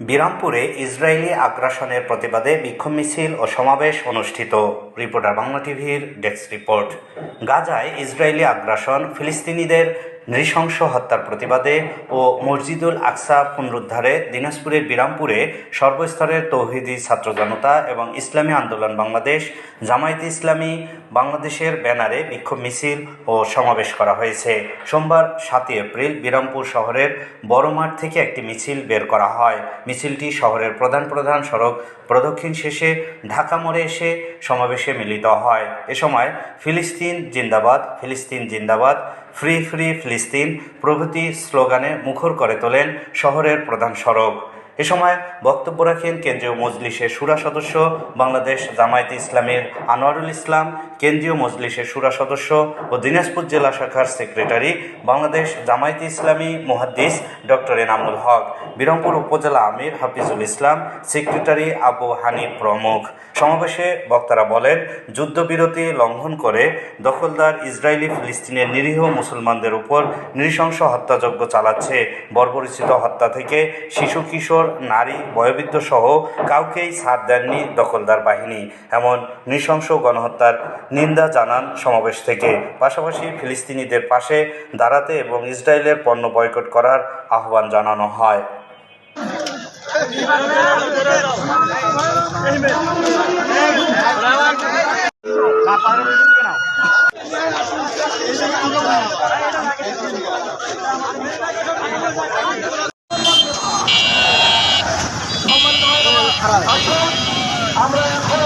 বিরামপুরে Israeli আগ্রাসনের প্রতিবাদে বিক্ষোভ মিছিল ও সমাবেশ অনুষ্ঠিত। রিপোর্টার বাংলা টিভির ডেস্ক রিপোর্ট। গাজায় ইসরায়েলি আগ্রাসন ফিলিস্তিনিদের নৃশংস হত্যার প্রতিবাদে ও মসজিদুল আকসা পুনরুদ্ধারে দিনাজপুরের বিরামপুরে সর্বস্তরের তৌহিদি ছাত্র জনতা এবং ইসলামী আন্দোলন বাংলাদেশ, জামায়াতে ইসলামী বাংলাদেশের ব্যানারে বিক্ষোভ মিছিল ও সমাবেশ করা হয়েছে। সোমবার সাতই এপ্রিল বিরামপুর শহরের বড় মাঠ থেকে একটি মিছিল বের করা হয়। মিছিলটি শহরের প্রধান প্রধান সড়ক প্রদক্ষিণ শেষে ঢাকা মোড়ে এসে সমাবেশে মিলিত হয়। এ সময় ফিলিস্তিন জিন্দাবাদ ফিলিস্তিন জিন্দাবাদ ফ্রি ফ্রি ফিলিস্তিন প্রভৃতি স্লোগানে মুখর করে তোলেন শহরের প্রধান সড়ক। এ সময় বক্তব্য রাখেন কেন্দ্রীয় মজলিসের সুরা সদস্য বাংলাদেশ জামায়াতে ইসলামের আনোয়ারুল ইসলাম, কেন্দ্রীয় মজলিসের সুরা সদস্য ও দিনাজপুর জেলা শাখার সেক্রেটারি বাংলাদেশ জামায়াতে ইসলামী মুহাদ্দিস ডক্টর এনামুল হক, বিরমপুর উপজেলা আমির হাফিজুল ইসলাম, সেক্রেটারি আবু হানিফ প্রমুখ। সমাবেশে বক্তারা বলেন, যুদ্ধবিরতি লঙ্ঘন করে দখলদার ইসরায়েলি ফিলিস্তিনের নিরীহ মুসলমানদের উপর নৃশংস হত্যাযজ্ঞ চালাচ্ছে। বর্বরিচিত হত্যা থেকে শিশু, কিশোর নারী বয়োবৃদ্ধ সহ কাউকেই ছাড় দেননি দখলদার বাহিনী। এমন নৃশংস গণহত্যার নিন্দা জানান সমাবেশ থেকে। পাশাপাশি ফিলিস্তিনিদের পাশে দাঁড়াতে এবং ইসরায়েলের পণ্য বয়কট করার আহ্বান জানানো হয়। আমরা এখন